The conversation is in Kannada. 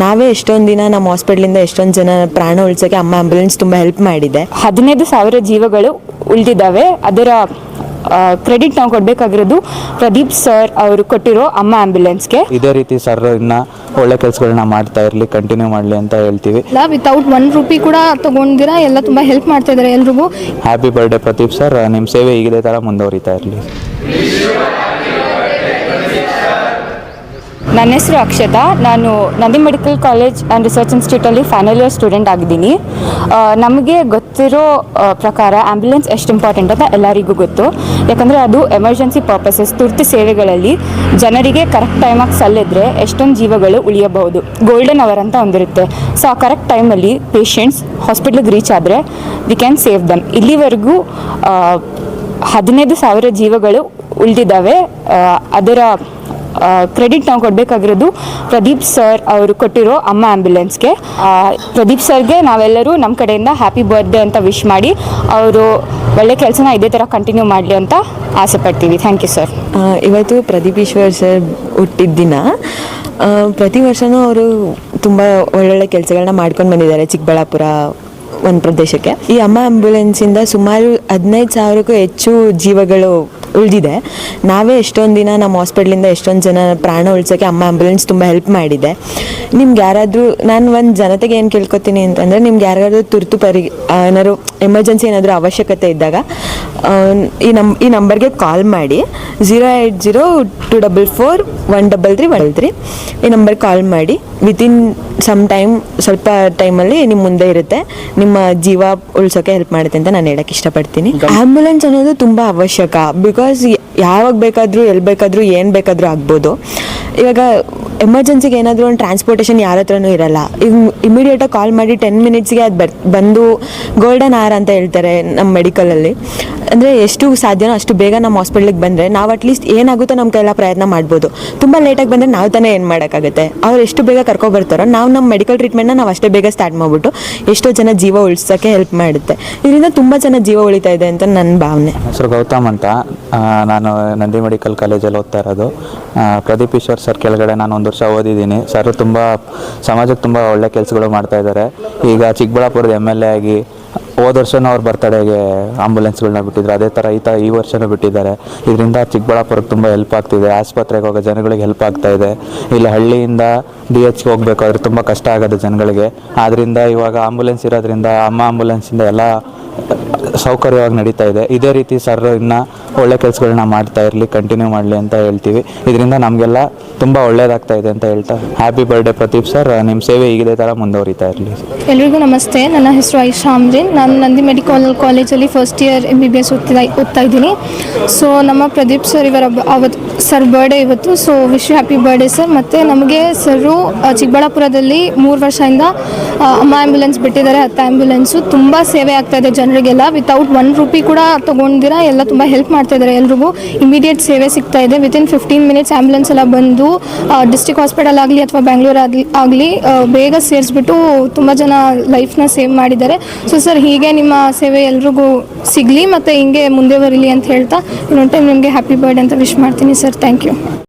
ನಾವೇ ಎಷ್ಟೊಂದು ದಿನ ನಮ್ಮ ಹಾಸ್ಪಿಟ್ಲಿಂದ ಎಷ್ಟೊಂದು ಜನ ಪ್ರಾಣ ಉಳಿಸೋಕ್ಕೆ ಅಮ್ಮ ಆಂಬ್ಯುಲೆನ್ಸ್ ತುಂಬ ಹೆಲ್ಪ್ ಮಾಡಿದೆ. ಹದಿನೈದು ಸಾವಿರ ಜೀವಗಳು ಉಳಿದಿದ್ದಾವೆ. ಅದರ ಕ್ರೆಡಿಟ್ ನಾವು ಕೊಡಬೇಕಾಗಿರೋದು ಪ್ರದೀಪ್ ಸರ್ ಅವರು ಕೊಟ್ಟಿರೋ ಅಮ್ಮ ಆ್ಯಂಬುಲೆನ್ಸ್ಗೆ ಇದೇ ರೀತಿ ಸರ್ ಇನ್ನ ಒಳ್ಳೆ ಕೆಲಸಗಳನ್ನ ಮಾಡ್ತಾ ಇರಲಿ ಕಂಟಿನ್ಯೂ ಮಾಡಲಿ ಅಂತ ಹೇಳ್ತೀವಿ. ಇಲ್ಲ ವಿತೌಟ್ ಒನ್ ರುಪಿ ಕೂಡ ತಗೊಂಡಿರಾ ಎಲ್ಲ ತುಂಬ ಹೆಲ್ಪ್ ಮಾಡ್ತಾ ಇದ್ದಾರೆ ಎಲ್ರಿಗೂ. ಹ್ಯಾಪಿ ಬರ್ಡೇ ಪ್ರದೀಪ್ ಸರ್ ನಿಮ್ಮ ಸೇವೆ ಇದೇ ಥರ ಮುಂದುವರಿತಾ ಇರಲಿ. ನನ್ನ ಹೆಸರು ಅಕ್ಷತಾ. ನಾನು Nandi medical college and research ಇನ್ಸ್ಟಿಟ್ಯೂಟಲ್ಲಿ final year student ಆಗಿದ್ದೀನಿ. ನಮಗೆ ಗೊತ್ತಿರೋ ಪ್ರಕಾರ ಆ್ಯಂಬುಲೆನ್ಸ್ ಎಷ್ಟು ಇಂಪಾರ್ಟೆಂಟ್ ಅಂತ ಎಲ್ಲರಿಗೂ ಗೊತ್ತು. ಯಾಕಂದರೆ ಅದು ಎಮರ್ಜೆನ್ಸಿ ಪರ್ಪಸಸ್ ತುರ್ತು ಸೇವೆಗಳಲ್ಲಿ ಜನರಿಗೆ ಕರೆಕ್ಟ್ ಟೈಮಾಗಿ ಸಲ್ಲಿದ್ರೆ ಎಷ್ಟೊಂದು ಜೀವಗಳು ಉಳಿಯಬಹುದು. ಗೋಲ್ಡನ್ ಅವರ್ ಅಂತ ಒಂದಿರುತ್ತೆ. ಸೊ ಆ ಕರೆಕ್ಟ್ ಟೈಮಲ್ಲಿ ಪೇಷಂಟ್ಸ್ ಹಾಸ್ಪಿಟ್ಲಿಗೆ ರೀಚ್ ಆದರೆ ವಿ ಕ್ಯಾನ್ ಸೇವ್ ದಮ್ ಇಲ್ಲಿವರೆಗೂ ಹದಿನೈದು ಸಾವಿರ ಜೀವಗಳು ಉಳಿದಿದ್ದಾವೆ. ಅದರ ಕ್ರೆಡಿಟ್ ನಾವು ಕೊಡಬೇಕಾಗಿರೋದು ಪ್ರದೀಪ್ ಸರ್ ಅವರು ಕೊಟ್ಟಿರೋ ಅಮ್ಮ ಆ್ಯಂಬುಲೆನ್ಸ್ಗೆ ಪ್ರದೀಪ್ ಸರ್ಗೆ ನಾವೆಲ್ಲರೂ ನಮ್ಮ ಕಡೆಯಿಂದ ಹ್ಯಾಪಿ ಬರ್ತ್ಡೇ ಅಂತ ವಿಶ್ ಮಾಡಿ ಅವರು ಒಳ್ಳೆ ಕೆಲಸನ ಇದೇ ಥರ ಕಂಟಿನ್ಯೂ ಮಾಡಲಿ ಅಂತ ಆಸೆ ಪಡ್ತೀವಿ. ಥ್ಯಾಂಕ್ ಯು ಸರ್ ಇವತ್ತು ಪ್ರದೀಪ್ ಈಶ್ವರ್ ಸರ್ ಹುಟ್ಟಿದ ದಿನ. ಪ್ರತಿ ವರ್ಷವೂ ಅವರು ತುಂಬ ಒಳ್ಳೊಳ್ಳೆ ಕೆಲಸಗಳನ್ನ ಮಾಡ್ಕೊಂಡು ಬಂದಿದ್ದಾರೆ ಚಿಕ್ಕಬಳ್ಳಾಪುರ ಒಂದು ಪ್ರದೇಶಕ್ಕೆ. ಈ ಅಮ್ಮ ಆಂಬ್ಯುಲೆನ್ಸಿಂದ ಸುಮಾರು ಹದಿನೈದು ಸಾವಿರಕ್ಕೂ ಹೆಚ್ಚು ಜೀವಗಳು ಉಳಿದಿದೆ. ನಾವೇ ಎಷ್ಟೊಂದು ದಿನ ನಮ್ಮ ಹಾಸ್ಪಿಟ್ಲಿಂದ ಎಷ್ಟೊಂದು ಜನ ಪ್ರಾಣ ಉಳಿಸೋಕ್ಕೆ ಅಮ್ಮ ಆ್ಯಂಬುಲೆನ್ಸ್ ತುಂಬ ಹೆಲ್ಪ್ ಮಾಡಿದೆ. ನಿಮ್ಗೆ ಯಾರಾದರೂ, ನಾನು ಒಂದು ಜನತೆಗೆ ಏನು ಕೇಳ್ಕೊತೀನಿ ಅಂತಂದರೆ, ನಿಮ್ಗೆ ಯಾರಾದರೂ ತುರ್ತು ಪರಿ ಏನಾದರೂ ಎಮರ್ಜೆನ್ಸಿ ಏನಾದರೂ ಅವಶ್ಯಕತೆ ಇದ್ದಾಗ ಈ ನಮ್, ಈ ನಂಬರ್ಗೆ ಕಾಲ್ ಮಾಡಿ. Zero eight zero two double four one double three one three ಈ ನಂಬರ್ಗೆ ಕಾಲ್ ಮಾಡಿ. ವಿತಿನ್ ಸಮ್ ಟೈಮ್ ಸ್ವಲ್ಪ ಟೈಮಲ್ಲಿ ನಿಮ್ಮ ಮುಂದೆ ಇರುತ್ತೆ. ನಿಮ್ಮ ಜೀವ ಉಳಿಸೋಕೆ ಹೆಲ್ಪ್ ಮಾಡುತ್ತೆ ಅಂತ ನಾನು ಹೇಳಕ್ಕೆ ಇಷ್ಟಪಡ್ತೀನಿ. ಆ್ಯಂಬುಲೆನ್ಸ್ ಅನ್ನೋದು ತುಂಬ ಅವಶ್ಯಕ. ಬಿಕಾಸ್ ಯಾವಾಗ ಬೇಕಾದರೂ ಎಲ್ಲಿ ಬೇಕಾದರೂ ಏನು ಬೇಕಾದರೂ ಆಗ್ಬೋದು. ಇವಾಗ ಎಮರ್ಜೆನ್ಸಿಗೆ ಏನಾದರೂ ಒಂದು ಟ್ರಾನ್ಸ್ಪೋರ್ಟೇಷನ್ ಯಾರ ಹತ್ರನೂ ಇರಲ್ಲ. ಈಗ ಇಮಿಡಿಯೇಟಾಗಿ ಕಾಲ್ ಮಾಡಿ ಟೆನ್ ಮಿನಿಟ್ಸ್ಗೆ ಅದು ಬರ್ ಬಂದು ಗೋಲ್ಡನ್ ಆರ್ ಅಂತ ಹೇಳ್ತಾರೆ ನಮ್ಮ ಮೆಡಿಕಲಲ್ಲಿ ಅಂದರೆ ಎಷ್ಟು ಸಾಧ್ಯನೋ ಅಷ್ಟು ಬೇಗ ನಮ್ಮ ಹಾಸ್ಪಿಟ್ಲಿಗೆ ಬಂದರೆ ನಾವು ಅಟ್ಲೀಸ್ಟ್ ಏನಾಗುತ್ತೋ ನಮ್ಮ ಕೈಲ ಪ್ರಯತ್ನ ಮಾಡ್ಬೋದು. ತುಂಬ ಲೇಟಾಗಿ ಬಂದರೆ ನಾವು ತಾನೇ ಏನು ಮಾಡೋಕ್ಕಾಗುತ್ತೆ? ಅವ್ರು ಎಷ್ಟು ಬೇಗ ಕರ್ಕೊಬರ್ತಾರೋ ನಾವು ನಮ್ಮ ಮೆಡಿಕಲ್ ಟ್ರೀಟ್ಮೆಂಟ್ನ ನಾವು ಅಷ್ಟೇ ಬೇಗ ಸ್ಟಾರ್ಟ್ ಮಾಡಿಬಿಟ್ಟು ಎಷ್ಟೋ ಜನ ಜೀವ ಉಳಿಸೋಕ್ಕೆ ಹೆಲ್ಪ್ ಮಾಡುತ್ತೆ. ಇದರಿಂದ ತುಂಬ ಜನ ಜೀವ ಉಳಿತಾ ಇದೆ ಅಂತ ನನ್ನ ಭಾವನೆ. ಸರ್ ಗೌತಮ್ ಅಂತ ನಾನು ನಂದಿ ಮೆಡಿಕಲ್ ಕಾಲೇಜಲ್ಲಿ ಓದ್ತಾ ಇರೋದು. ಪ್ರದೀಪ್ ಈಶ್ವರ್ ಸರ್ ಕೆಳಗಡೆ ನಾನು ಒಂದು ವರ್ಷ ಓದಿದ್ದೀನಿ. ಸರ್ ತುಂಬ, ಸಮಾಜಕ್ಕೆ ತುಂಬ ಒಳ್ಳೆ ಕೆಲಸಗಳು ಮಾಡ್ತಾ ಇದ್ದಾರೆ. ಈಗ ಚಿಕ್ಕಬಳ್ಳಾಪುರದ ಎಂ ಎಲ್ ಎ ಆಗಿ ಹೋದ ವರ್ಷನೂ ಅವ್ರ ಬರ್ತಡೆಗೆ ಆಂಬುಲೆನ್ಸ್ಗಳನ್ನ ಬಿಟ್ಟಿದ್ರು. ಅದೇ ಥರ ಈ ಥರ ಈ ವರ್ಷನೂ ಬಿಟ್ಟಿದ್ದಾರೆ. ಇದರಿಂದ ಚಿಕ್ಕಬಳ್ಳಾಪುರಕ್ಕೆ ತುಂಬ ಹೆಲ್ಪ್ ಆಗ್ತಿದೆ. ಆಸ್ಪತ್ರೆಗೆ ಹೋಗೋ ಜನಗಳಿಗೆ ಹೆಲ್ಪ್ ಆಗ್ತಾ ಇದೆ. ಇಲ್ಲಿ, ಹಳ್ಳಿಯಿಂದ ಡಿ ಎಚ್ಗೆ ಹೋಗ್ಬೇಕಾದ್ರೆ ತುಂಬ ಕಷ್ಟ ಆಗೋದು ಜನಗಳಿಗೆ. ಆದ್ದರಿಂದ ಇವಾಗ ಆಂಬುಲೆನ್ಸ್ ಇರೋದ್ರಿಂದ, ಅಮ್ಮ ಆಂಬುಲೆನ್ಸಿಂದ ಎಲ್ಲ ಸೌಕರ್ಯವಾಗಿ ನಡೀತಾ ಇದೆ. ಇದೇ ರೀತಿ ಸರ್ ಇನ್ನ ಒಳ್ಳೆ ಕೆಲಸಗಳನ್ನ ಮಾಡ್ತಾ ಇರಲಿ ಕಂಟಿನ್ಯೂ ಮಾಡಲಿ ಅಂತ ಹೇಳ್ತೀವಿ. ಇದರಿಂದ ನಮಗೆಲ್ಲ ತುಂಬ ಒಳ್ಳೇದಾಗ್ತಾ ಇದೆ ಅಂತ ಹೇಳ್ತಾ. ಹ್ಯಾಪಿ ಬರ್ಡೇ ಪ್ರದೀಪ್ ಸರ್ ನಿಮ್ಮ ಸೇವೆ ಈಗಿದೆ ಥರ ಮುಂದುವರಿತಾ ಇರಲಿ. ಎಲ್ರಿಗೂ ನಮಸ್ತೆ. ನನ್ನ ಹೆಸರು ಐಶಾ ಅಮ್ರಿನ್. ನಾನು ನಂದಿ ಮೆಡಿಕಲ್ ಕಾಲೇಜಲ್ಲಿ first year M B B S ಓದ್ತಿದ್ದ ಓದ್ತಾ ಇದ್ದೀನಿ. ಸೊ ನಮ್ಮ ಪ್ರದೀಪ್ ಸರ್ ಇವರ ಅವತ್ತು ಸರ್ ಬರ್ಡೇ ಇವತ್ತು. So wish happy birthday sir ಮತ್ತು ನಮಗೆ ಸರು ಚಿಕ್ಕಬಳ್ಳಾಪುರದಲ್ಲಿ ಮೂರು ವರ್ಷದಿಂದ ಅಮ್ಮ ಆ್ಯಂಬುಲೆನ್ಸ್ ಬಿಟ್ಟಿದ್ದಾರೆ ಹತ್ತು ಆ್ಯಂಬುಲೆನ್ಸು ತುಂಬ ಸೇವೆ ಆಗ್ತಾ ಇದೆ ಜನರಿಗೆಲ್ಲ. ವಿತೌಟ್ ಒನ್ ರುಪಿ ಕೂಡ ತೊಗೊಂಡಿರ ಎಲ್ಲ ತುಂಬ ಹೆಲ್ಪ್ ಮಾಡ್ತಾ ಇದ್ದಾರೆ ಎಲ್ರಿಗೂ. ಇಮಿಡಿಯೇಟ್ ಸೇವೆ ಸಿಗ್ತಾ ಇದೆ. ವಿತಿನ್ ಫಿಫ್ಟೀನ್ ಮಿನಿಟ್ಸ್ ಆಂಬುಲೆನ್ಸ್ ಎಲ್ಲ ಬಂದು ಡಿಸ್ಟಿಕ್ ಹಾಸ್ಪಿಟಲ್ ಆಗಲಿ ಅಥವಾ ಬ್ಯಾಂಗ್ಳೂರ್ ಆಗಲಿ ಆಗಲಿ ಬೇಗ ಸೇರಿಸ್ಬಿಟ್ಟು ತುಂಬ ಜನ ಲೈಫ್ನ ಸೇವ್ ಮಾಡಿದ್ದಾರೆ. ಸೊ ಸರ್ ಹೀಗೆ ನಿಮ್ಮ ಸೇವೆ ಎಲ್ರಿಗೂ ಸಿಗಲಿ ಮತ್ತು ಹಿಂಗೆ ಮುಂದೆ ಬರಲಿ ಅಂತ ಹೇಳ್ತಾ ಇನ್ನೊಂದು ಟೈಮ್ ನಿಮಗೆ ಹ್ಯಾಪಿ ಬರ್ಡೇ ಅಂತ ವಿಶ್ ಮಾಡ್ತೀನಿ ಸರ್ ಥ್ಯಾಂಕ್ ಯು